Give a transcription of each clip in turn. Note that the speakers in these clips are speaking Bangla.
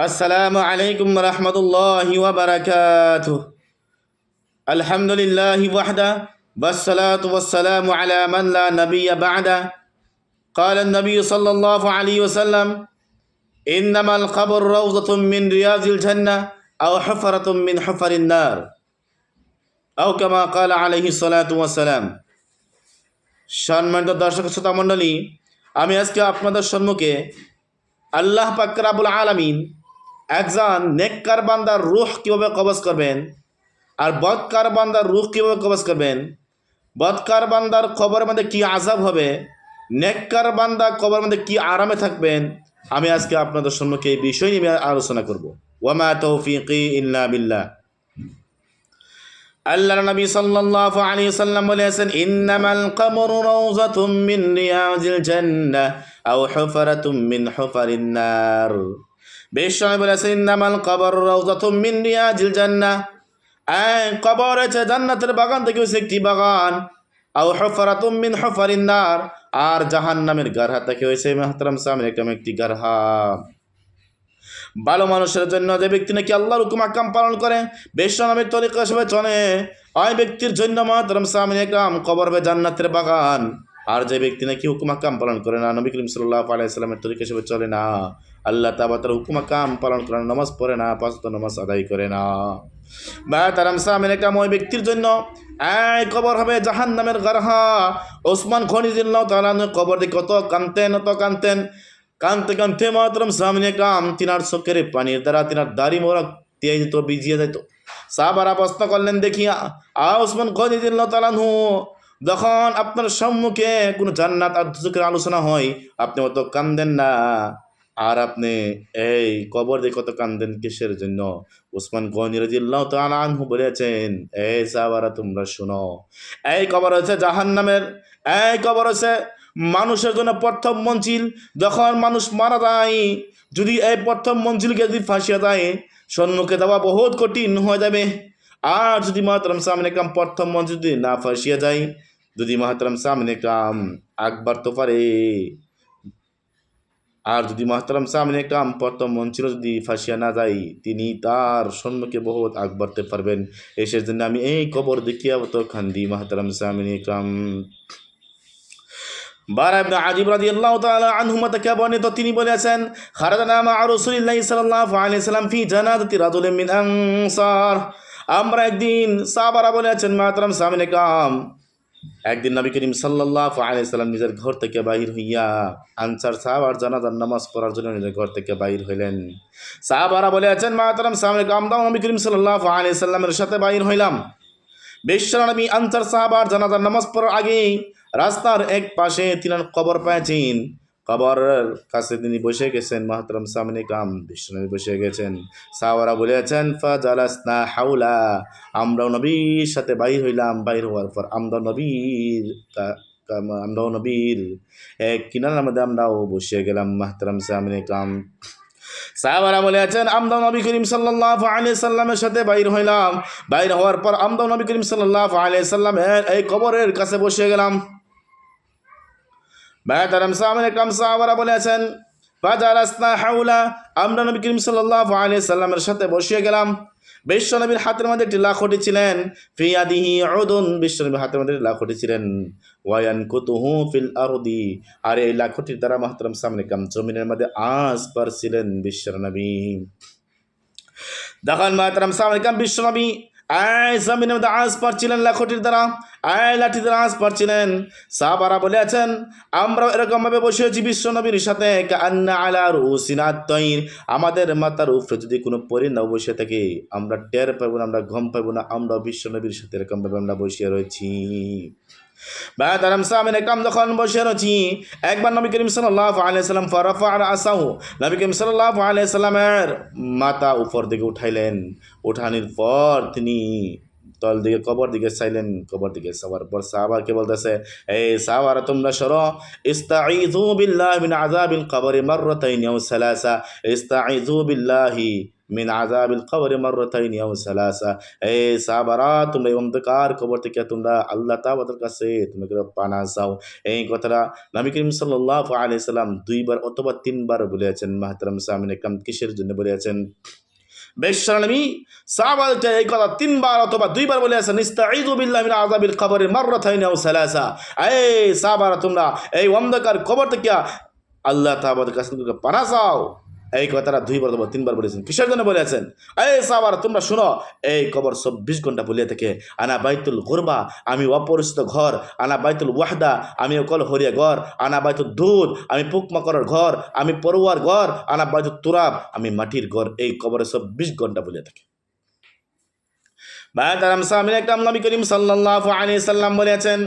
السلام عليكم ورحمة الله وبركاته الحمد لله وحده والصلاة والسلام على من لا نبي بعده قال النبي صلى الله عليه وسلم إنما القبر روضة من رياض الجنة أو حفرة من حفر النار أو كما قال عليه الصلاة والسلام সম্মানিত দর্শক শ্রোতা মণ্ডলী আমি আজকে আপনাদের সম্মুখে আল্লাহ পাক রাবুল আলামিন একজন নেককার বান্দার রুহ কীভাবে কবজ করবেন? আর বদকার বান্দার রুহ কীভাবে কবজ করবেন? বদকার বান্দার কবরের মধ্যে কী আজাব হবে? নেককার বান্দা কবরের মধ্যে কী আরামে থাকবেন? আমি আজকে আপনাদের সম্মুখে এই বিষয় নিয়ে আলোচনা করব। ওয়ামা তৌফিকি ইল্লা বিল্লাহ। আল্লাহ নবী সাল্লাল্লাহু আলাইহি সাল্লাম বলেছেন, ইন্নামাল কমরু রাউযাতুম মিন রিয়াজিল জান্নাহ আও হুফরাতুম মিন হুফারিন নার। বিশ্বনবী বলেছেন, ইন্নামাল কবর রাউযাতুম মিন রিয়াজিল জান্নাহ। এই কবর হচ্ছে জান্নাতের বাগান থেকে হচ্ছে একটি বাগান। আও হুফরাতুম মিন আর গারহা থেকে হয়েছে মাহতারাম সামনে একটি গারহা। ভালো মানুষের জন্য যে ব্যক্তি নাকি আল্লাহর হুকুম আকাম পালন করে বেশনামের তরিকা হিসেবে চলে, ওই ব্যক্তির জন্য মাতরম সামিন একরাম কবর হবে জান্নাতের বাগান। আর যে ব্যক্তি নাকি হুকুম আকাম পালন করে না, নবী করিম সাল্লাহ আলাইসাল্লামের তরিকা হিসেবে চলে না। আল্লাহ তাবা তার হুকুম আকাম পালন করে নামাজ পড়ে না, পাঁচ নামাজ আদায় করে না। বা তারাম সামিন একরাম ওই ব্যক্তির জন্য এই কবর হবে জাহান নামের গারহা। ওসমান খনিজুল্লাহ তালা কবর দিয়ে কত কানতেন অত কানতেন কানতে কানতে মাত্রম সামনে কাম তিনার চোখের পানির দ্বারা তিনার দাড়ি মোরা দিয়ে যেত, ভিজিয়ে যেত। সাহাবারা প্রশ্ন করলেন দেখিয়া আ ওসমান খনিজুল্লাহ তালানহু যখন আপনার সম্মুখে কোনো জান্নাত আর দুচোখের আলোচনা হয়, আপনি অত কান্দেন না। আর আপনি এই কবর দিয়ে কত কান্দেন কিসের জন্য? উসমান গনি রাজিল্লাহ তাআলা আনহু বলেছেন এই সাহাবারা, তোমরা শুনো, এই কবর হচ্ছে জাহান্নামের, এই কবর হচ্ছে মানুষের জন্য প্রথম মঞ্জিল। যখন মানুষ মারা যায়, যদি এই প্রথম মঞ্জিলকে যদি ফাঁসিয়ে দেয়, সম্মুখে দেওয়া বহুত কঠিন হয়ে যাবে। আর যদি মাহতারাম সামনে কাম প্রথম মঞ্জিল যদি না ফাঁসিয়ে যায়, যদি মাহতারাম সামনে কাম আকবার তো পারে। আর যদি মাহতারাম সামনে কাম প্রথম মঞ্চিল যদি ফাঁসিয়া না যায় তিনি তার সম্মুখে বহুত আগ বাড়তে পারবেন। এসের জন্য আমি এই কবর দেখিয়া তো খান্দি মাহতারাম সামনে কাম। তিনি বলেছেন সাল্লাম ফি আমরা একদিন সাহাবারা বলেছেন, মাহতারাম সামনে কাম। একদিন নবী করিম সাল্লাহ আলাইসাল্লাম নিজের ঘর থেকে বাহির হইয়া আনসার সাহাব আর জানাজার নামাজ পড়ার জন্য নিজের ঘর থেকে বাহির হইলেন। সাহাবারা বলে আছেন সামনে সাহেব আমদাম নবী করিম সাল্লাহ আলাইসাল্লামের সাথে বাহির হইলাম। বিশ্ব নবী আনসার সাহাবার জানাজার নামাজ পড়ার আগেই রাস্তার এক পাশে তিনি কবর পেয়েছেন কবরের কাছে তিনি বসে গেছেন, মাহতরম সামনে কাম বিশ্বনবী বসে গেছেন। সাওয়ারা বলেছেন, ফাজালাসনা হাউলা আমরাও নবীর সাথে বাইর হইলাম। বাইর হওয়ার পর আমরা নবীর আমরাও নবীর এক কিনার মধ্যে আমরাও বসে গেলাম, মাহতরম সামনে কাম। সাহাবারা বলে আছেন আমদাও নবী করিম সাল্লাল্লাহু আলাইহি সাল্লামের সাথে বাইর হইলাম। বাইর হওয়ার পর আমদাও নবী করিম সাল্লাল্লাহু আলাইহি সাল্লামের এই কবরের কাছে বসে গেলাম। বেহতারাম সামনে কাম সাহাবারা বলেছেন ফাজারাসনা হাউলা আমরা নবী করিম সাল্লাল্লাহু আলাইহি সাল্লামের সাথে বসে গেলাম। বিশ্বনবীর হাতের মধ্যে একটি লাখটি ছিলেন। ফিয়াদিহি উদুন, বিশ্বনবীর হাতের মধ্যে একটি লাখটি ছিলেন। ওয়ায়ান কুতুহু ফিল আরদি, আর এই লাখটির দ্বারা মাহতারাম সামনে কাম জমিনের মধ্যে আজ পারছিলেন বিশ্বনবী। তখন মাহতারাম সামনে কাম বিশ্বনবী আয় জমিনের মধ্যে আজ পারছিলেন লাখটির দ্বারা। আয় লাঠি দ্বারা আজ পারছিলেন। সাহাবারা বলে আছেন আমরা এরকমভাবে বসে আছি বিশ্বনবীর সাথে। কান্না আলা রুসিনাত তৈর আমাদের মাতার উপরে যদি কোনো পরিণাম বসে থাকে, আমরা টের পাবো না, আমরা ঘম পাবো না। আমরা বিশ্বনবীর সাথে এরকমভাবে আমরা বসে রয়েছি। বাদারাম সামিন কাম যখন বসে রয়েছি একবার নবী করিম সাল্লাহ আলাইসাল্লাম ফারাফা আর আসাহু নবী করিম সাল্লাহ আলাইসাল্লামের মাথা উপর দিকে উঠাইলেন উঠানির পর তিনি তল দিকে, কবর দিকে চাইলেন কবর দিকে, সবার পর সাহাবাকে বলতেছে, এই সাহাবারা, তোমরা সরো। ইস্তাঈযু বিল্লাহি মিন আযাবিল কবরি মাররাতাইন আও সালাসা। ইস্তাঈযু বিল্লাহি মিন আযাবিল কবরি মাররাতাইন আও সালাসা। এই সাহাবারা, তোমরা অন্ধকার কবর থেকে তোমরা আল্লাহ তাআলার কাছে করে পানা চাও। এই কথাটা নবী করিম সাল্লাল্লাহু আলাইহি সাল্লাম দুইবার অথবা তিনবার বলেছেন। মাহতারাম সামিন কিসের জন্য বলেছেন? বেশানবী সাহাবাদেরকে এই কথা তিনবার অথবা দুইবার বলে আছে ইস্তাঈযু বিল্লাহি মিন আযাবিল কবরি মাররাতাইন আও সালাসা। এই সাহাবারা, তোমরা এই অন্ধকার কবর থেকে আল্লাহ তাআলার কাছে পানা চাও। এই কথাটা দুইবার অথবা তিনবার বলেছেন। কিসের জন্য বলেছেন? এই সাহাবারা তোমরা শুনো, এই কবর চব্বিশ ঘণ্টা বলিয়ে থাকে, আনা বাইতুল গুরবা, আমি অপরিচিত ঘর, আনা বাইতুল ওয়াহদা, আমি অকল হরিয়া ঘর, আনা বাইতুল দুধ, আমি পুকমাকড়ের ঘর, আমি পড়ুয়ার ঘর, আনা বাইতুল তুরাব, আমি মাটির ঘর, এই কবরে চব্বিশ ঘণ্টা বলিয়ে থাকে। বায়াতারাম সামিন একটা নবী করিম সাল্লাল্লাহু আলাইহি সাল্লাম বলেছেন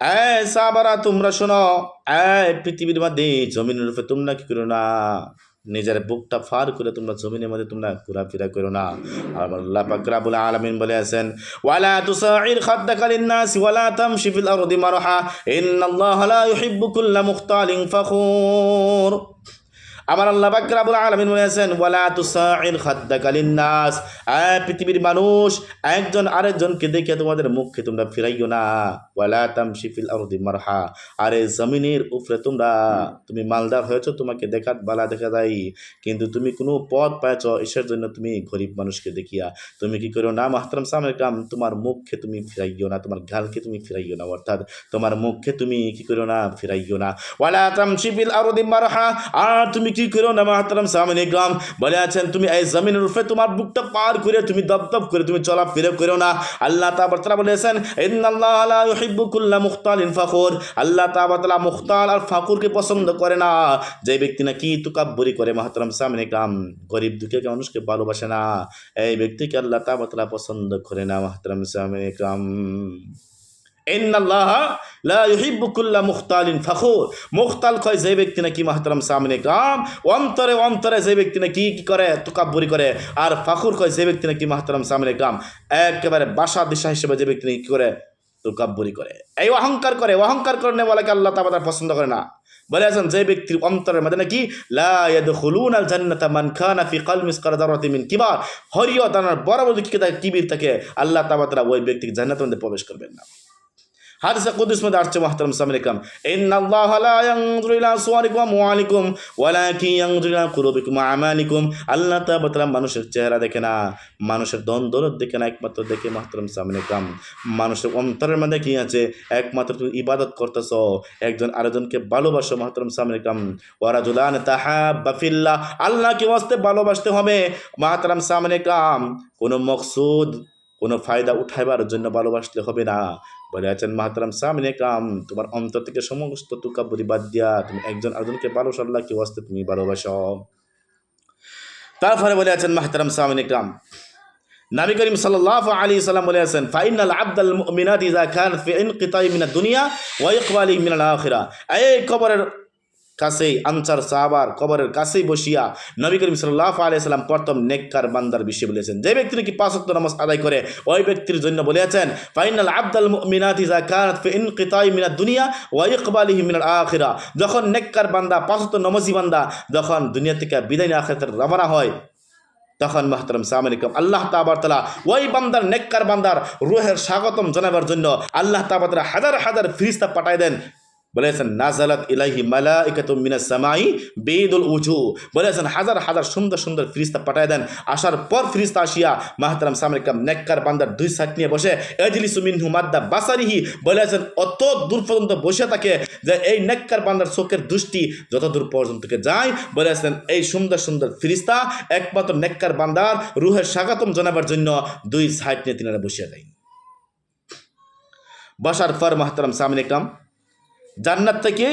এই সাহাবারা, তোমরা শোনো। এই পৃথিবীর মধ্যে জমিনের রূপে তোমরা কি করো না? নিজের বুকটা ফার করে তোমরা জমিনের মধ্যে তোমরা ঘোরাফেরা করো না। আমার আল্লাহ পাক আলামিন বলে আছেন, ওয়ালা তুসাইর খাদ্দাকালিন নাস ওয়ালা তামশি ফিল আরদি মারহা। ইন্নাল্লাহা লা ইউহিব্বু কুল্লা মুখতালিন ফাখুর। আমার আল্লাহ পাক রাব্বুল আলামিন বলেছেন, ওয়ালা তুসাইর খাদ্দাকা লিন-নাস। এই পৃথিবীর মানুষ, একজন আরেকজনকে দেখে তোমাদের মুখকে তোমরা ফিরাইও না। ওয়ালা তামশি ফিল আরদি মারহা। আরে জমিনের উপরে তোমরা, তুমি মালদার হয়েছো, তোমাকে দেখাত বালা দেখা যায়। কিন্তু তুমি কোনো পথ পাইছ, এসের জন্য তুমি গরিব মানুষকে দেখিয়া। তুমি কি করো না, মাহতারাম সামনে কাম? তোমার মুখকে তুমি ফিরাইও না, তোমার গালকে তুমি ফিরাইও না, অর্থাৎ তোমার মুখকে তুমি কি করো না, ফিরাইও না। ওয়ালা তামশি ফিল আরদি মারহা। আর তুমি কি করো না মাহতারাম সামনে কাম বলে আছেন, তুমি এই জমিনের উপরে তোমার বুকটা পার করে, তুমি দপদপ করে, তুমি চলা ফিরে করো না। আল্লাহ তাবারতালা বলেছেন, ইন্নাল্লাহ লা ইউহিব্বু কুল্লা মুখতালিন ফাখুর। আল্লাহ তাবারতালা মুখতাল আর ফাকুরকে পছন্দ করে না। যে ব্যক্তি নাকি তুকাব্বরি করে মাহতারাম সামনে কাম গরিব দুঃখে মানুষকে ভালোবাসে না, এই ব্যক্তিকে আল্লাহ তাবারতালা পছন্দ করে না মাহতারাম সামনে কাম মুখতাল কয় যে ব্যক্তি নাকি মাহতারাম সামনে কাম অন্তরে অন্তরে যে ব্যক্তি নাকি কি করে, তুকাব্বরি করে, আর ফাখুর কয় যে ব্যক্তি নাকি মাহতারাম সামনে কাম একেবারে বাসা দিশা হিসেবে যে ব্যক্তি নাকি করে, তুকাব্বরি করে। এই অহংকার করে অহংকার করনে বলাকে আল্লাহ তাবাদার পছন্দ করে না। বলে আছেন, যে ব্যক্তির অন্তরের মধ্যে নাকি লা ইয়াদখুলুন আল জান্নাতা মান খানা ফি যারাতিন মিন কিবার, হরিয় তার বড় বড় কিবির থাকে, আল্লাহ তাবাদা ওই ব্যক্তিকে জান্নাতের মধ্যে প্রবেশ করবেন না। হাদিসে কুদুস মধ্যে আসছে, মাহতারাম সামরিকাম ইন্নাল্লাহ লা ইয়ানজুরু ইলা সুওয়ারিকুম ওয়া আমওয়ালিকুম, ওয়ালাকিন ইয়ানজুরু ইলা কুলুবিকুম ওয়া আমালিকুম। আল্লাহ তাআলা মানুষের চেহারা দেখে না, মানুষের দন দেখে না, একমাত্র দেখে মাহতারাম সামরিকাম মানুষের অন্তরের মধ্যে কি আছে? একমাত্র তুমি ইবাদত করতেছ, একজন আরেকজনকে ভালোবাসো, মাহতারাম সামরিকাম ওয়ারাজুলান তাহাব্বা ফিল্লাহ, আল্লাহকে ওয়াস্তে ভালোবাসতে হবে, মাহতারাম সামরিকাম কোনো মকসুদ, কোনো ফায়দা উঠাইবার জন্য ভালোবাসলে হবে না। বলে আছেন মাহাতারাম সামনে কাম তোমার অন্তর থেকে সমস্ত তুকাবুরি বাদ দিয়া তুমি একজন আরেকজনকে ভালোবাসো আল্লাহকে ওয়াস্তে তুমি ভালোবাসো? তারপরে বলে আছেন মাহতারাম সামনে কাম নবী করিম সাল্লাহ আলী সাল্লাম বলে আছেন ফাইনাল আব্দাল মিনাত ইজা খান ফি ইনকিতাই মিনাদ দুনিয়া ওয়া মিনাল আখিরা। এই কবরের কাছেই আনসার সাহাবার কবরের কাছেই বসিয়া নবী করিম সাল্লাহ আলিয়াল্লাম প্রথম নেককার বান্দার বিষয়ে বলেছেন। যে ব্যক্তি নাকি পাঁচত্ব নামাজ আদায় করে, ওই ব্যক্তির জন্য বলেছেন, ফাইনাল আব্দাল মিনাত ইনকিতাই মিনাদ দুনিয়া ওয়া ইকবালিহি মিনাল আখিরা। যখন নেককার বান্দা পাঁচত্ব নমাজি বান্দা, যখন দুনিয়া থেকে বিদায় আখিরাতের রওনা হয়, তখন মাহতারাম সামরিকম আল্লাহ তাবারতলা ওই বান্দার নেককার বান্দার রুহের স্বাগতম জানাবার জন্য আল্লাহ তাবারতলা হাজার হাজার ফিরিস্তা পাঠায় দেন। বলেছেন নাজালাত ইলাহি মালাইকাতু মিনাস সামাই বেদুল উজু। বলেছেন হাজার হাজার সুন্দর সুন্দর ফিরিস্তা পাঠায় দেন। আসার পর ফিরিস্তা আসিয়া মাহতারাম সামরিকাম নেককার বান্দার দুই সাইড নিয়ে বসে, এজলিসু মিনহু মাদ্দা বাসারিহি। বলেছেন অত দূর পর্যন্ত বসে থাকে যে এই নেককার বান্দার চোখের দৃষ্টি যত দূর পর্যন্ত যায়। বলেছেন এই সুন্দর সুন্দর ফিরিস্তা একমাত্র নেককার বান্দার রুহের স্বাগতম জানাবার জন্য দুই সাইড নিয়ে তিনারা বসিয়ে দেয় বসার পর মাহতারাম সামরিকাম জান্নাত থেকে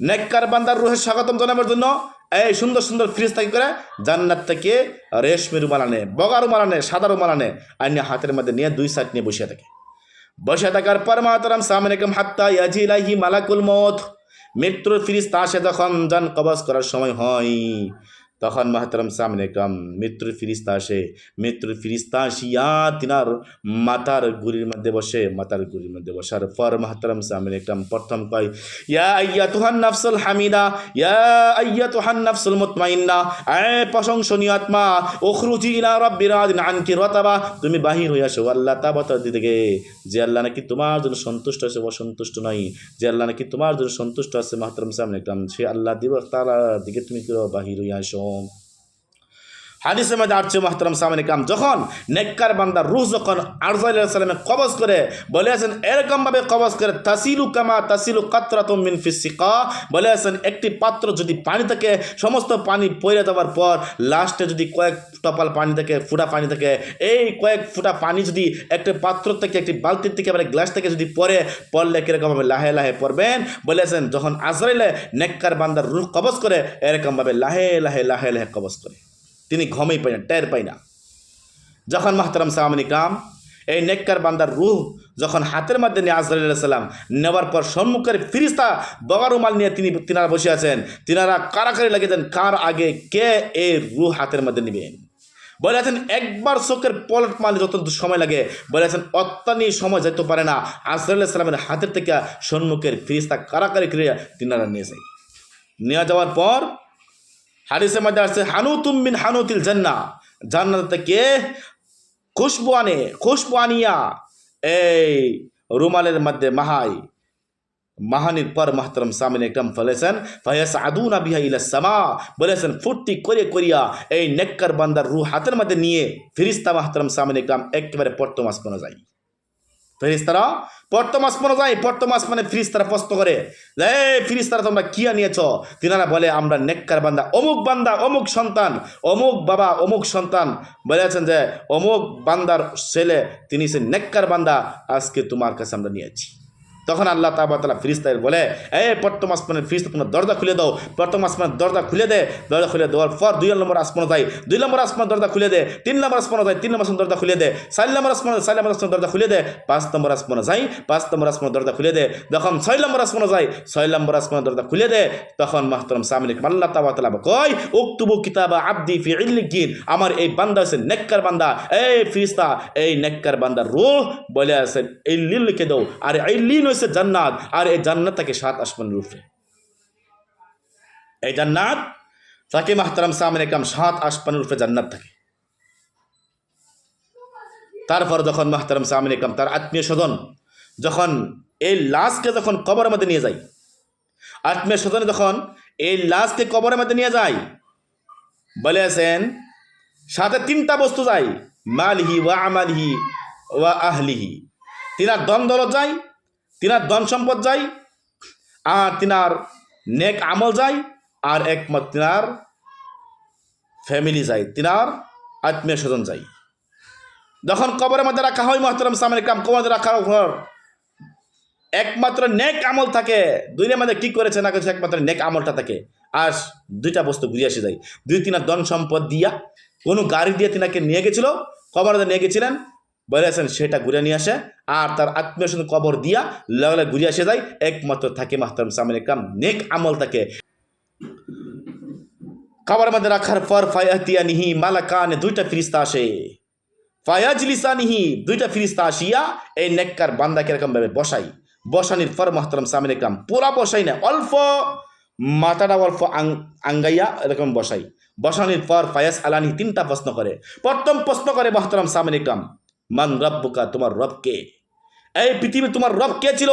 নেককার বান্দার রুহের স্বাগতম জানাবার জন্য এই সুন্দর সুন্দর ফ্রিজ থাকি করে জান্নাত থেকে রেশমি রুমাল আনে, বগা রুমাল আনে, সাদা রুমাল আনে আইনে হাতের মধ্যে নিয়ে দুই সাইড নিয়ে বসে থাকে। বসে থাকার পর মাতারাম সামনেকম হাত্তা ইয়াজিলাহি মালাকুল মত মৃত্যুর ফিরিস্তা সে যখন যান কবজ করার সময় হয় তখন মাহতারাম সামনে কাম মৃত্যুর ফিরিস্তা আসে। মৃত্যুর ফিরিস্তা আসিয়া তিনার মাতার গুড়ির মধ্যে বসে, মাতার গুড়ির মধ্যে বসার পর মাহতারাম সামনে কাম প্রথম কয়, ইয়া আইয়া তুহান নাফসুল হামিদা, ইয়া আইয়া তুহান নাফসুল মুতমাইন্না, এ প্রশংসনীয় আত্মা ওখরুজি ইলা রাব্বির আদিন আনকি রতাবা, তুমি বাহির হইয়া আসো আল্লাহ তাবাতার দিকে যে আল্লাহ নাকি তোমার জন্য সন্তুষ্ট আছে অসন্তুষ্ট নাই। যে আল্লাহ নাকি তোমার জন্য সন্তুষ্ট আছে মাহতারাম সামনে কাম সে আল্লাহ দিব তার দিকে তুমি বাহির হইয়া আসো um, হাদিসের মধ্যে আসছে মাহতারাম সামনে যখন নেককার বান্দার রুহ যখন আরজাইল্লাহ সাল্লামে কবজ করে বলে আছেন এরকমভাবে কবজ করে, তাসিলু কামা তাসিলু কাতরাতুম মিন ফিসিকা বলে আছেন একটি পাত্র যদি পানি থাকে সমস্ত পানি পড়ে দেওয়ার পর লাস্টে যদি কয়েক টপাল পানি থাকে, ফুটা পানি থাকে, এই কয়েক ফুটা পানি যদি একটি পাত্র থেকে, একটি বালতির থেকে আবার গ্লাস থেকে যদি পরে পড়লে কীরকমভাবে লাহে লাহে পড়বেন? বলেছেন, যখন আজরাইলে নেককার বান্দার রুহ কবজ করে, এরকমভাবে লাহে লাহে লাহে লাহে কবজ করে। তিনি ঘমেই পাই না, টের পাই না। যখন মাহতারাম সাহামিনী কাম এই নেককার বান্দার রুহ যখন হাতের মধ্যে নিয়ে আজরাইল্লাহ সাল্লাম নেওয়ার পর সম্মুখের ফিরিস্তা বগারুমাল নিয়ে তিনি তিনারা বসে আছেন, তিনারা কারাকারি লাগিয়েছেন কার আগে কে এই রুহ হাতের মধ্যে নেবেন বলে আছেন, একবার চোখের পলট মারলে যত সময় লাগে, বলে আছেন, অত্যানি সময় যেতে পারে না। আজরাইল্লাহ সাল্লামের হাতের থেকে সম্মুখের ফিরিস্তা কারাকারি ক্রিয়া তিনারা নিয়ে যায়। নিয়ে যাওয়ার পর হাদিসের মধ্যে আসছে, হানুতুম মিন হানুতিল জান্না জান্নাত থেকে খুশবু আনে খুশবু আনিয়া এই রুমালের মধ্যে মাহাই, মাহানির পর মাহতরম সামিন একদম ফলেছেন ফায়াস আদুনা বিহা ইলা সামা। বলেছেন, ফুর্তি করে করিয়া এই নেককার বান্দার রু হাতের মধ্যে নিয়ে ফিরিস্তা মাহতরম সামিন একদম একেবারে পর্তম আসমানো যায় ফেরিস্তারা পর্তম মনে যায় মাস আসমানে ফিরিস্তারা প্রশ্ন করে, যে "এই ফিরিস্তারা, তোমরা কি আনিয়েছ? তিনারা বলে, আমরা নেককার বান্দা, অমুক বান্দা, অমুক সন্তান, অমুক বাবা, অমুক সন্তান। বলেছেন যে, অমুক বান্দার ছেলে, তিনি সে নেককার বান্দা, আজকে তোমার কাছে আমরা নিয়েছি। তখন আল্লাহ তালা ফিরিস্তায় বলে এ প্রথম আসমানের ফিরিস্তা, তোমার দরজা খুলে দাও। প্রথম আসমানের দরজা খুলে দে। দরজা খুলে দেওয়ার পর দুই নম্বর আসমান যায় দুই নম্বর আসমান দরজা খুলে দে। তিন নম্বর আসমান যায় তিন নম্বর আসমান দরজা খুলে দে। চার নম্বর আসমান, চার নম্বর আসমান দরজা খুলে দে। পাঁচ নম্বর আসমান যাই। পাঁচ নম্বর আসমান দরজা খুলে দে। যখন ছয় নম্বর আসমান যায় ছয় নম্বর আসমান দরজা খুলে দে। তখন মাহতরম সামিনিক আল্লাহ তালা কয়, উক্তুবু কিতাবা আব্দি ফি ইল্লিকিন আমার এই বান্দা আছে নেককার বান্দা। এই ফিরিস্তা, এই নেককার বান্দার রুহ বলে আছেন এই লিন লিখে দাও। আর এই লিন হয়েছে জান্নাত, আর এই জান্নাত তাকে সাত আসমানের রূপে। এই জান্নাত তাকে মাহতারাম সামনে কাম সাত আসমানের রূপে জান্নাত থাকে। তারপর যখন মাহতারাম সামনে কাম তার আত্মীয় স্বজন যখন এই লাশকে যখন কবরের মধ্যে নিয়ে যায়, আত্মীয় স্বজন যখন এই লাশকে কবরের মধ্যে নিয়ে যায় বলে আছেন সাথে তিনটা বস্তু যায়, মালহি ওয়া আমালহি ওয়া আহলিহি। তিনার দলত যায় তিনার ধন সম্পদ যায় আর তিনার নেক আমল যায় আর একমত তিনার ফ্যামিলি যায় তিনার আত্মীয় স্বজন যায় যখন কবরের মধ্যে রাখা হয়, মহতরম সামনে কাম কবর রাখার পর একমাত্র নেক আমল থাকে, দুইটার মধ্যে কি করেছে না করেছে, একমাত্র নেক আমলটা থাকে। আর দুইটা বস্তু ঘুরে আসে যায়। দুই তিনার ধন সম্পদ দিয়া, কোনো গাড়ি দিয়ে তিনাকে নিয়ে গেছিল, কবর নিয়ে গেছিলেন বলেছেন সেটা ঘুরে নিয়ে আসে আর তার আত্মীয় স্বজন কবর দিয়া লাগলে ঘুরে আসে যায়। একমাত্র থাকে মাহতারম সামনে কাম নেক আমল থাকে কবর মধ্যে রাখার পর ফায়াতিয়া নিহি মালাকানে দুইটা ফিরিস্তা আসে। ফায়াজলিসা নিহি দুইটা ফিরিস্তা আসিয়া এই নেককার বান্দাকে এরকম ভাবে বসাই বসানির পর মাহতারম সামনে কাম পুরা বসাই না, অল্প মাথাটা অল্প আঙ্গাইয়া এরকম বসাই বসানির পর ফায়াস আলানি তিনটা প্রশ্ন করে। প্রথম প্রশ্ন করে মাহতারাম সামনে কাম মান রব্বুকা, তোমার রব কে এই পৃথিবী তোমার রব কে ছিল?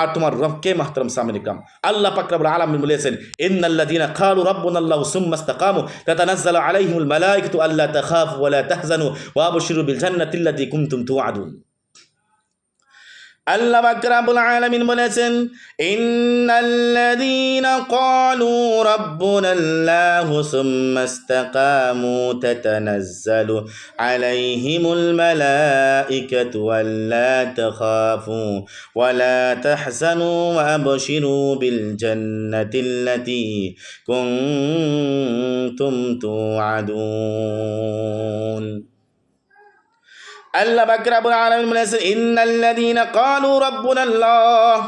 আর তোমার রব কে, মাহতারাম সামিনিকাম কাম আল্লাহ পাকরাবুল আলম বলেছেন, ইন্নাল্লাযীনা খালু রাব্বুনাল্লাহু আল্লাহ ইসতাকামু তাতানাজ্জালু আলাইহিমুল মালাইকাতু আল্লা তাখাফু ওয়া লা তাহজানু, ওয়া আবশিরু বিল জান্নাতি আল্লাতী কুনতুম তুআদুন আল্লাহ বাকরাবুল আলামিন বলেছেন, ইন্নাল্লাযীনা ক্বালু রাব্বুনাল্লাহু সুম্মা ইসতাকামু তাতানাজ্জালু আলাইহিমুল মালাইকাতু আল্লা তাখাফু ওয়া লা তাহজানু ওয়া আবশিরু বিল জান্নাতি আল্লাতী কুনতুম তুআদুন। আল্লাহ বাকরাবুল আলামিন বলেছেন ইন্নাল্লাযীনা ক্বালু রাব্বুনাল্লাহ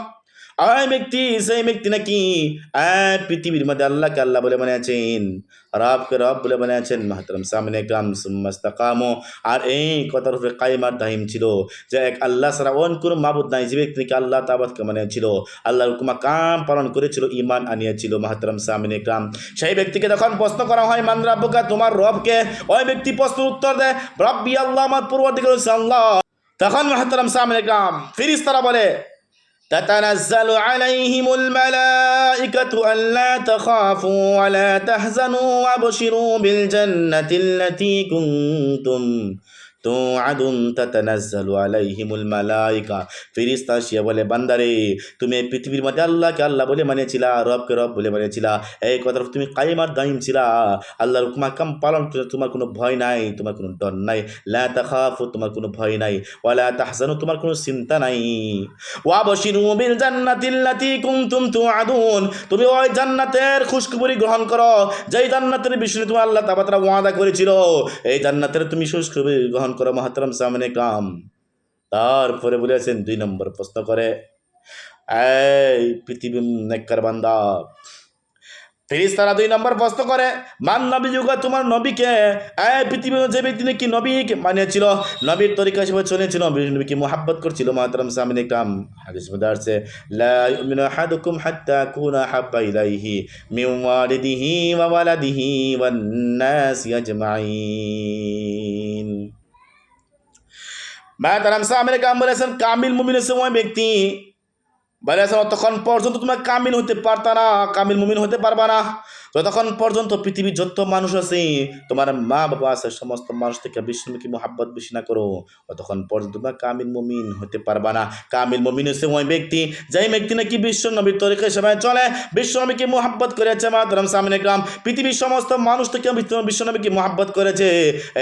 সেই ব্যক্তি নাকি? পৃথিবীর মধ্যে আল্লাহকে আল্লাহ বলে বানিয়েছেন রবকে রব বলে বানিয়েছেন মাহতরম সামনে আর এই কথার উপরে কাইমার দাহিম ছিল যে এক আল্লাহ সারা অন কোনো মাবুদ নাই, যে ব্যক্তি নাকি আল্লাহ তাবাদকে কাম পালন করেছিল ইমান আনিয়েছিল, মাহতরম সামনে কাম। সেই ব্যক্তিকে যখন প্রশ্ন করা হয়, মান রাব্বুকা, তোমার রবকে? ওই ব্যক্তি প্রশ্নের উত্তর দেয়, রব্বি আল্লাহ আমার পূর্বদিকে আল্লাহ। তখন মাহতরম সামনে কাম ফিরিস তারা বলে تتنزل عليهم الملائكة ألا تخافوا ولا تحزنوا وابشروا بالجنة التي كنتم তো শিয়া বলে, বান্দারে, তুমি পৃথিবীর মধ্যে আল্লাহকে আল্লাহ বলে মানিয়েছিলা, রবকে রব বলে এই তুমি কাইমার আল্লাহর পালন তোমার কোনো ভয় নাই, তোমার কোনো ডর নাই। লা তোমার কোনো ভয় নাই। ওয়ালা তোমার কোনো চিন্তা নাই। ওয়া তুমি ওই জান্নাতের খুশখবরি গ্রহণ করো। যে জান্নাতের বিষয়ে তুমি আল্লাহ তাবাতরা ওয়াদা করেছিল, এই জান্নাতের তুমি খুশখবরি গ্রহণ করো মহাতরম সামনে কাম। তারপরে বলেছেন দুই নম্বর প্রশ্ন করে, এই পৃথিবী নেককার বান্দা। ফিরিস তারা দুই নম্বর প্রশ্ন করে, মান নবী যুগ তোমার নবীকে, এই পৃথিবীর যে ব্যক্তি নাকি নবীকে মানিয়েছিল, নবীর তরিকা হিসেবে চলেছিল নবীকে মোহাব্বত করছিল মাতরম সামনে কাম। হাদিস মধ্যে আসছে ইউমিনু হাত্তা কুনা হাব্বা ইলাইহি মিন ওয়ালিদিহি ওয়া ওয়ালাদিহি ওয়ান নাসি আজমাইন। মাতরম সামনে কাম বলেছেন কামিল মুমিনের সময় ব্যক্তি। বলেছেন অতক্ষণ পর্যন্ত তোমার কামিল হতে পারতা না, কামিল মুমিন হতে পারবা না। যতক্ষণ পর্যন্ত পৃথিবীর যত মানুষ আছে, তোমার মা বাবা আছে, সমস্ত মানুষ থেকে বিশ্বমুখী মোহাব্বত বেশি না করো? অতক্ষণ পর্যন্ত তোমার কামিল মুমিন হতে পারবা না। কামিল মুমিন হচ্ছে ওই ব্যক্তি, যেই ব্যক্তি নাকি বিশ্ব নবীর তরিকা হিসেবে চলে। বিশ্ব নবীকে মোহাব্বত করেছে মাতরম সামনে গ্রাম। পৃথিবীর সমস্ত মানুষ থেকে বিশ্ব নবীকে মোহাব্বত করেছে।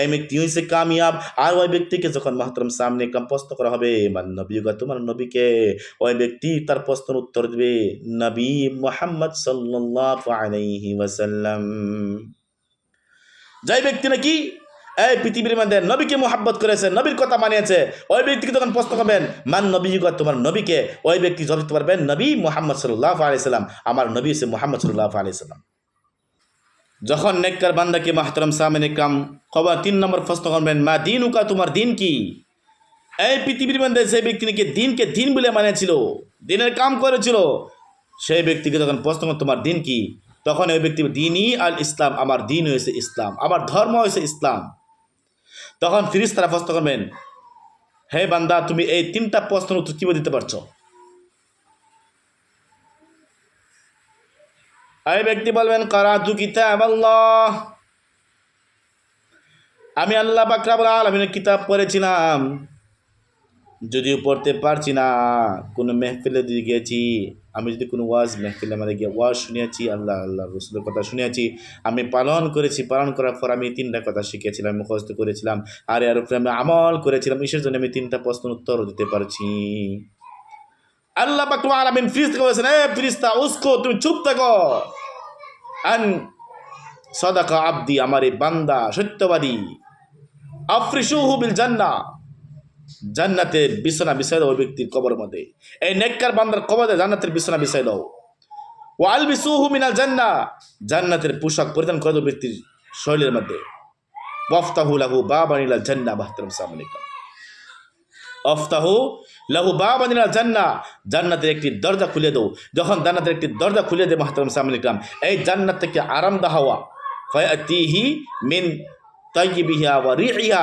এই ব্যক্তি হয়েছে কামিয়াব। আর ওই ব্যক্তিকে যখন মাহতরম সামনে গ্রাম প্রশ্ন করা হবে মান নবী তোমার নবীকে? ওই ব্যক্তি তার প্রশ্নের উত্তর দেবে, নবী মোহাম্মদ আলাইহি যাই ব্যক্তি নাকি, এই পৃথিবীর মধ্যে নবীকে মোহাব্বত করেছে, নবীর কথা মানিয়েছে, ওই ব্যক্তিকে তখন প্রশ্ন করবেন, মান নবী তোমার নবীকে? ওই ব্যক্তি জবাব পারবেন, নবী মোহাম্মদ সাল্লাহ আলাইসাল্লাম আমার নবী হচ্ছে মোহাম্মদ সাল্লাহ আলাইসাল্লাম যখন নেককার বান্দাকে মাহতরম সামিন ইকরাম কবা তিন নম্বর প্রশ্ন করবেন, মা দিন উকা তোমার দিন কি? এই পৃথিবীর মধ্যে যে ব্যক্তি নাকি দিনকে দিন বলে মানিয়েছিল, দিনের কাম করেছিল, সেই ব্যক্তিকে যখন প্রশ্ন তোমার দিন কি? তখন ওই ব্যক্তি, দিনই আল ইসলাম, আমার দিন হয়েছে ইসলাম, আমার ধর্ম হয়েছে ইসলাম। তখন ফিরিস তারা প্রশ্ন করবেন, হে বান্দা, তুমি এই তিনটা প্রশ্নের উত্তর কীভাবে দিতে পারছ? এই ব্যক্তি বলবেন, কারাতু কিতাব আল্লাহ আমি আল্লাহ বাকরাবুল আলমিনের কিতাব পড়েছিলাম, যদিও পড়তে পারছি না, কোনো মেহফিলে দিয়ে গিয়েছি। আমি যদি কোনো ওয়াজ মেহফিলে মানে গিয়ে ওয়াজ শুনিয়েছি, আল্লাহ আল্লাহ রসুলের কথা শুনিয়েছি, আমি পালন করেছি, পালন করার পর আমি তিনটা কথা শিখেছিলাম মুখস্থ করেছিলাম, আর এর উপরে আমি আমল করেছিলাম ঈশ্বর জন্য আমি তিনটা প্রশ্নের উত্তর দিতে পারছি। আল্লাহ বাকরু আলমিন ফিরিস্তা বলেছেন, এ ফিরিস্তা, উস্কো, তুমি চুপ থাকো। আন সদাকা আব্দি, আমার এই বান্দা সত্যবাদী। আফ্রিসুহু বিল জান্নাহ। জান্নাতের বিছানা বিছাই দাও ওই ব্যক্তির কবর মধ্যে। এই নেককার বান্দার কবরে জান্নাতের বিছানা বিছাই দাও। ও আল বিসুহু মিনাল জান্না, জান্নাতের পোশাক পরিধান করে দাও ব্যক্তির শৈলের মধ্যে। ওয়াফতাহু লাহু বাবানিলাল জান্না, বাহতারাম সালামালাইকুম অফতাহু লাহু বাবানিলাল জান্না, জান্নাতের একটি দরজা খুলে দাও। যখন জান্নাতের একটি দরজা খুলে দেয় মাহতারাম সালামালাইকুম এই জান্নাত থেকে আরামদা হাওয়া। ফায়াতিহি মিন তাইবিহা ওয়া রিহিয়া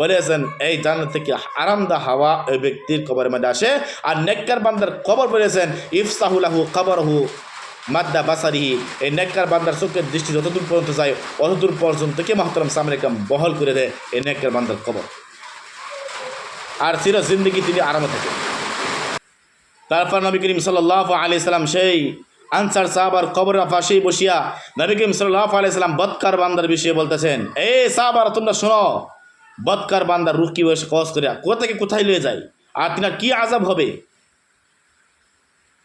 বলেছেন এই জান্নাত থেকে আরামদা হাওয়া ওই ব্যক্তির কবরের মধ্যে আসে। আর নেককার বান্দার কবর বলেছেন ইফসাহুলাহু কবরহু মাদ্দা বাসারিহি। এই নেককার বান্দার চোখের দৃষ্টি যতদূর পর্যন্ত যায়, অতদূর পর্যন্ত কে মাহতরম সামনে বহল করে দেয় এই নেককার বান্দার কবর। আর চির জিন্দগি তিনি আরামে থাকে তারপর নবী করিম সাল্লাহ আলি সাল্লাম সেই আনসার সাহাবার কবর পাশেই বসিয়া নবী করিম সাল্লাহ আলি সাল্লাম বৎকার বান্দার বিষয়ে বলতেছেন এ সাহাবার তোমরা শোনো, বৎকার বান্দার রুখ কি বসে কস করিয়া, কোথা থেকে কোথায় নিয়ে যায়? আর তিনার কী আজাব হবে?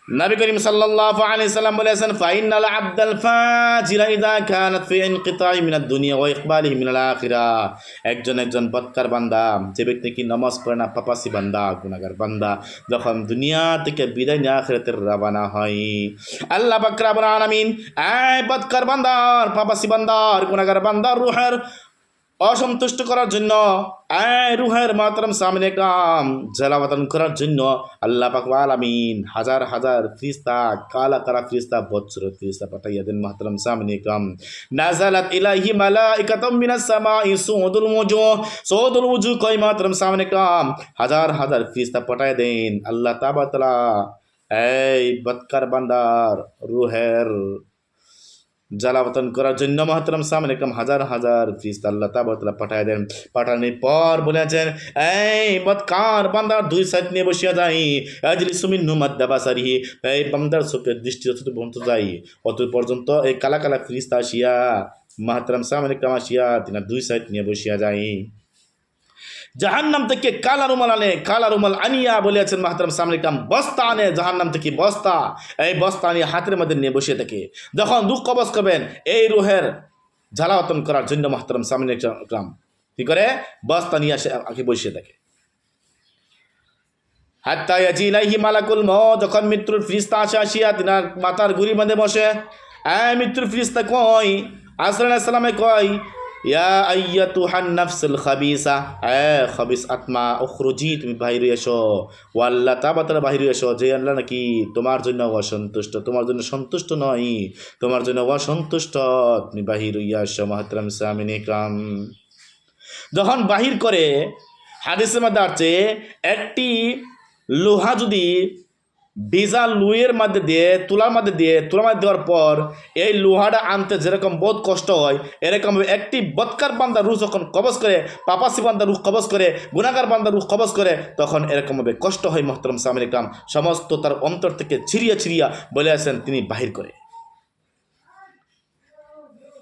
নবী করিম সাল্লাল্লাহু আলাইহি সাল্লাম বলেছেন, ফাইনাল আবদাল ফাজিরা ইদা কানাত ফি ইনকিতাই মিনাদ দুনিয়া ওয়া ইকবালিহি মিনাল আখিরাহ একজন একজন বদকার বান্দা, যে ব্যক্তি কি নামাজ পড়ে না, পাপাসি বান্দা, গুনাহগার বান্দা, যখন দুনিয়া থেকে বিদায় নিয়ে আখিরাতের রওনা হয়। আল্লাহ পাক রব্বুল আলামিন এই বদকার বান্দার, পাপাসি বান্দার, গুনাহগার বান্দার রূহের অসন্তুষ্ট করার জন্য রুহের মাতরম সামনে কাম জলাবতন করার জন্য আল্লাহ পাক আলামিন হাজার হাজার ফিরিস্তা, কালা কারা ফিরিস্তা, বৎসর ফিরিস্তা পাঠাইয়া দেন মাতরম সামনে কাম নাজালাত ইলাহি মালাইকাতুম মিনাস সামাই সুদুল মুজু সুদুল মুজু কই মাতরম সামনে কাম হাজার হাজার ফিরিস্তা পাঠাইয়া দেন আল্লাহ তাবাতলা এই বৎকার বান্দার রুহের জ্বালাবতন করার জন্য মহাতরম সামনে একদম হাজার হাজার ফিস্ত আল্লাহ তাবতলা পাঠায় দেন। পাঠানোর পর বলেছেন, এই বৎকার বান্দার দুই সাইড নিয়ে বসিয়া যাই। আজলি সুমিন নুমাদ দাবাসারি এই বান্দার চোখের দৃষ্টি যত পর্যন্ত যাই অত পর্যন্ত এই কালা কালা ফিরিস্তা আসিয়া, মহাতরম সামনে একদম আসিয়া তিনা দুই সাইড নিয়ে বসিয়া যাই। জাহান্নাম থেকে কালা রুমাল আনে কালা রুমাল আনিয়া বলেছেন সামনে কাম বস্তা আনে, জাহান্নাম থেকে বস্তা। এই বস্তা আনিয়ে হাতের মধ্যে নিয়ে বসে থাকে। যখন দুঃখ কবচ করবেন, এই রুহের ঝালাওতন করার জন্য মাহাতারাম সামনে কাম কি করে? বস্তা নিয়ে আসে আগে বসে থাকে। মউত যখন মৃত্যুর ফিরিস্তা আসে আসিয়া তিনার মাথার গুড়ির মধ্যে বসে এই মৃত্যুর ফিরিস্তা কই? আসরান সালামে কই ইয়া আইয়াতুহান নাফসুল খাবিসা, এ খাবিস আত্মা, উখরুজি, তুমি বাহিরে এসো। ও আল্লাহ তাবাতারা বাহিরে এসো। যে আল্লাহ নাকি তোমার জন্য অসন্তুষ্ট, তোমার জন্য সন্তুষ্ট নয়, তোমার জন্য অসন্তুষ্ট, তুমি বাহির হইয়া এসো, মাহাতরাম সামিন ইকরাম। যখন বাহির করে, হাদিসের মধ্যে আছে একটি লোহা যদি ভিজা লুয়ের মধ্যে দিয়ে, তুলার মধ্যে দিয়ে, তুলার মধ্যে দেওয়ার পর এই লোহাটা আনতে যেরকম বহুত কষ্ট হয়, এরকম একটি বৎকার বান্দা রুহ যখন কবজ করে, পাপাসি বান্দা রুখ কবজ করে গুণাগার বান্দা রুহ কবজ করে, তখন এরকমভাবে কষ্ট হয় মোহতরম সামির কাম সমস্ত তার অন্তর থেকে ছিড়িয়া ছিড়িয়া বলে আসেন, তিনি বাহির করে।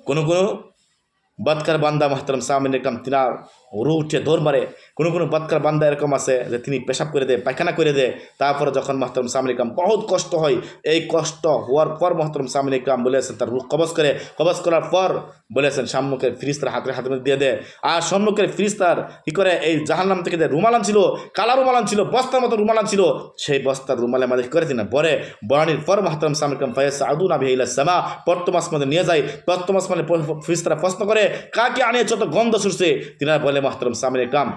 কোনো কোনো বৎকার বান্দা মোহতরম সামিন কাম তিনার রু উঠে দৌড় মারে। কোনো কোনো বৎকার বান্দা এরকম আছে যে তিনি পেশাব করে দেয়, পায়খানা করে দেয়। তারপরে যখন মহতরম সামিন কাম বহুত কষ্ট হয়। এই কষ্ট হওয়ার পর মহতরম সামিন কাম বলেছেন তার রুখ কবজ করে। কবজ করার পর বলেছেন সম্মুখের ফিরিস্তার হাতের হাতে দিয়ে দেয়। আর সম্মুখের ফিরিস্তার কি করে? এই জাহান্নাম থেকে যে রুমালান ছিল কালা রুমালান ছিল বস্তার মতো রুমালান ছিল সেই বস্তার রুমালে আমাদের করে দিন পরে বরানির পর মহতরম সামিন কাম ফায়াস আদুন আবি ইলা সামা পর্তমাস মধ্যে নিয়ে যায়। পর্তমাস মানে ফিরিস্তারা প্রশ্ন করে, কাকে আনিয়ে যত গন্ধ ছুটছে তিনারা বলে মহতরম সামিন কাম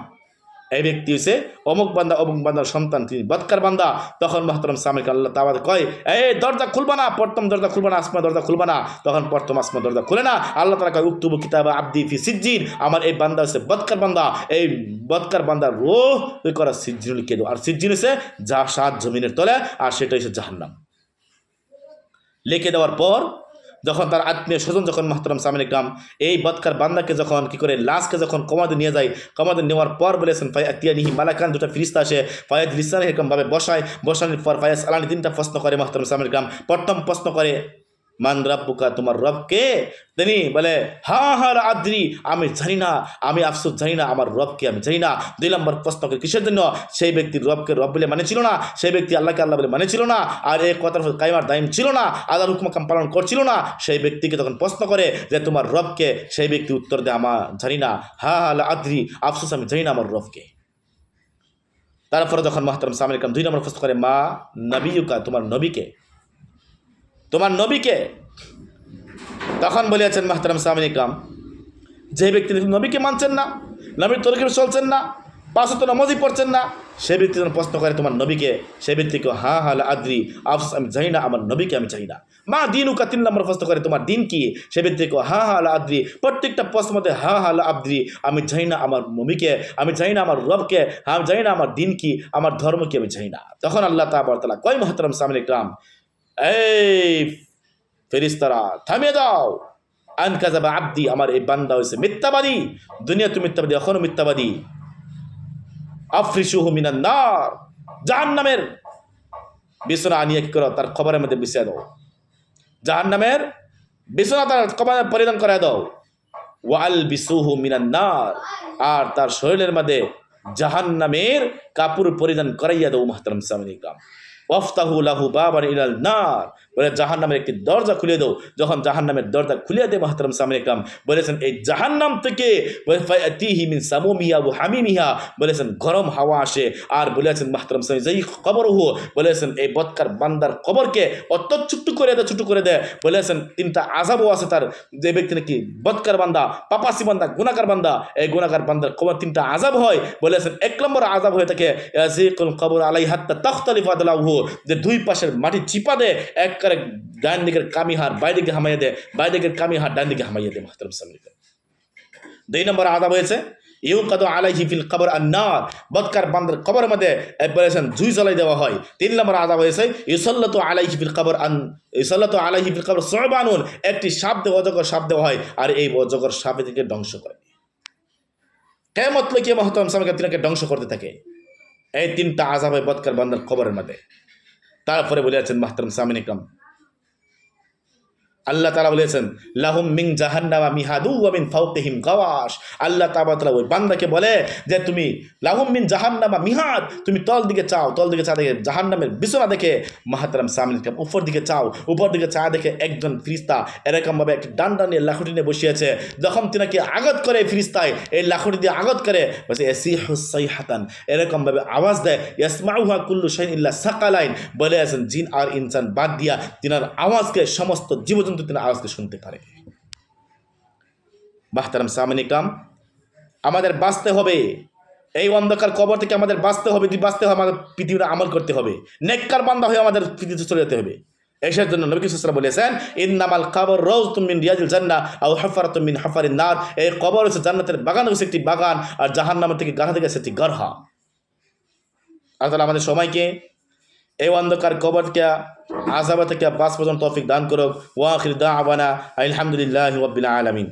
এই ব্যক্তি হচ্ছে অমুক বান্দা, অমুক বান্দার সন্তান, তিনি বৎকার বান্দা। তখন মহতরম সামিক আল্লাহ তাবাদ কয়, এই দরজা খুলবা না, প্রথম দরজা খুলবা না, আসমা দরজা খুলবা না। তখন প্রথম আসমা দরজা খুলে না। আল্লাহ তালা কয়, উক্তুবু কিতাব আব্দি ফি সিজ্জিন। আমার এই বান্দা হচ্ছে বৎকার বান্দা। এই বৎকার বান্দা রোহ করা সিজ্জিন লিখে দেবো আর সিজ্জিন হচ্ছে যা সাত জমিনের তলে, আর সেটা হচ্ছে জাহান্নাম। লিখে দেওয়ার পর যখন তার আত্মীয় স্বজন যখন মাহতারাম সামিন ইকরাম এই বদকার বান্দাকে যখন কি করে লাশকে যখন কমাদে নিয়ে যায় কমাদে নেওয়ার পর বলেছেন ফায়াতিয়ানিহি মালাকান দুটা ফিরিস্তা আসে ফায়াদ লিসান এরকমভাবে বসায়। বসানোর পর ফায়াজ আলানি তিনটা প্রশ্ন করে মাহতারাম সামিন ইকরাম প্রথম প্রশ্ন করে মান রব্বুকা, তোমার রব কে তিনি বলে, হা হা আদ্রি, আমি জানি না, আমি আফসোস জানি না, আমার রবকে আমি জানি না। দুই নম্বর প্রশ্ন করে কিসের জন্য? সেই ব্যক্তির রবকে রব বলে মানে ছিল না, সেই ব্যক্তি আল্লাহকে আল্লাহ বলে মানে ছিল না, আর এই কথার কাইমার দায়ম ছিল না, আল্লাহর হুকুমাকাম পালন করছিল না। সেই ব্যক্তিকে তখন প্রশ্ন করে যে, তোমার রবকে? সেই ব্যক্তি উত্তর দেয় আমার জানি না। হা হা আদ্রি, আফসোস আমি জানি না, আমার রবকে। তারপরে যখন মাহতারাম সামিল দুই নম্বর প্রশ্ন করে, মা নবীকা তোমার নবীকে? তোমার নবীকে? তখন বলিয়াছেন, মাহতারাম সামিন ইকরাম, যে ব্যক্তি নবীকে মানছেন না, নবীর তরিকে চলছেন না পাঁচত নমজি পড়ছেন না, সে ব্যক্তি যখন প্রশ্ন করে তোমার নবীকে, সে ব্যক্তিকে হা হা আদ্রি আফস আমি জানি না, আমার নবীকে আমি চাই না। মা দিন উকা তিন নম্বর প্রশ্ন করে, তোমার দিন কি? সে ব্যক্তিকে হা হাল আদ্রি, প্রত্যেকটা প্রশ্ন মধ্যে, হা হাল আদ্রি, আমি জানি না আমার নবীকে, আমি জানি না আমার রবকে, আমি জানি না আমার দিন কি, আমার ধর্ম কি, আমি জানি না। তখন আল্লাহ তা বর্তলা কয়, মহতরম সামিন ইকরাম এই ফেরিস্তারা থামিয়ে দাও। আন কাজাবা আব্দি, আমার এই বান্দা হয়েছে মিথ্যাবাদী। দুনিয়া তুমি মিথ্যাবাদী, এখনও মিথ্যাবাদী। আফ্রিসুহু মিনান নার, জাহান্নামের বিছনা আনিয়ে কি করো? তার খবরের মধ্যে মিশিয়ে দাও। জাহান্নামের বিছনা তার কবরে পরিধান করায় দাও। ওয়াল বিসুহু মিনান নার, আর তার শরীরের মধ্যে জাহান্নামের কাপড় পরিধান করাইয়া দাও, মাহতারাম সামিন ইকরাম ওয়াফতাহু লাহু বাবার ইলাল নার। বলে জাহান্নামের একটি দরজা খুলে দাও। যখন জাহান্নামের দরজা খুলে দেয় মাহতারাম সামিন ইকরাম বলেছেন, এই থেকে মিন সামুমিয়া ও হামিমিহা, বলেছেন, গরম হাওয়া আসে। আর বলেছেন মাহতারাম সামি যেই কবর হু বলেছেন, এই বৎকার বান্দার কবরকে অত ছোট্ট করে দেয় ছোট্ট করে দেয় বলেছেন, তিনটা আজাবও আছে তার, যে ব্যক্তি নাকি বৎকার বান্দা পাপাসি বান্দা গুণাকার বান্দা, এই গুণাকার বান্দার কবর তিনটা আজাব হয়। বলেছেন, এক নম্বর আজাব হয়ে থাকে কবর আলাই হাত্তা তখতালিফা দালাহু যে দুই পাশের মাটি চিপা দেয় এক করে ডান দিকের কামি হার বাইরে দিকে হামাইয়া দেয় বাইরে দিকের কামি হার ডান দিকে হামাইয়া দেয় মাহতারাম দুই নম্বর আদাব হয়েছে ইউ কদ আলাইহি ফিল কবর আন্নার বদকার বান্দার কবর মধ্যে বলেছেন জুই জ্বলাই দেওয়া হয় তিন নম্বর আদাব হয়েছে ইউসল্লত আলাইহি ফিল কবর আন ইউসল্লত আলাইহি ফিল কবর সবানুন একটি সাপ দেওয়া অজগর সাপ দেওয়া হয় আর এই অজগর সাপে থেকে ধ্বংস করে। কেমত লেগে মহতম সামকে তিনাকে ধ্বংস করতে থাকে। এই তিনটা আজাব হয় বদকার বান্দার কবরের মধ্যে। তারপরে বলে আছেন মাহতারম আল্লাহ তালা বলেছেন, লাহুম মিং জাহান্নামা মিহাদু মিন ফাওকিহিম গাওয়াশ। আল্লাহ তাআলা ওই বান্দাকে বলে যে, তুমি লাহুম মিন জাহান্নামা মিহাদ, তুমি তল দিকে চাও, তল দিকে চা দেখে জাহান্নামের বিছানা দেখে মাহাতারাম সামিন উপর দিকে চাও, উপর দিকে চা দেখে একজন ফিরিস্তা এরকমভাবে একটি ডান্ডা নিয়ে লাখুটি নিয়ে বসিয়েছে যখন তিনাকে আঘাত করে ফিরিস্তায়, এই লাখুটি দিয়ে আঘাত করে, বলছে এসি হুসাই হাতান এরকমভাবে আওয়াজ দেয়, ইয়াসমাউহা কুল্লু শাইন ইল্লা সাকালাইন। বলে আছেন, জিন আর ইনসান বাদ দিয়া তিনার আওয়াজকে সমস্ত জীবজন্তু তিনার আওয়াজকে শুনতে পারে। বাহতারাম সামিনিকাম আমাদের বাঁচতে হবে। এই অন্ধকার কবর থেকে আমাদের বাঁচতে হবে, যদি বাঁচতে হবে আমাদের পৃথিবীতে আমল করতে হবে। নেককার বান্দা হয়ে আমাদের পৃথিবীতে চলে যেতে হবে। এসের জন্য নবী কিসরা বলেছেন, ইন্নামাল কবর রোজ তুমিন রিয়াজুল জান্না আও হাফার তুমিন হাফারিন নার। এই কবর হচ্ছে জান্নাতের বাগান, হচ্ছে একটি বাগান, আর জাহান্নামের থেকে গাড়া থেকে একটি গরহা। আর তাহলে আমাদের সময়কে এই অন্ধকার কবরকে আজাবা থেকে বাস পর্যন্ত তৌফিক দান করুক। ওয়াখির দা আবানা আলহামদুলিল্লাহ রব্বিল আলামিন।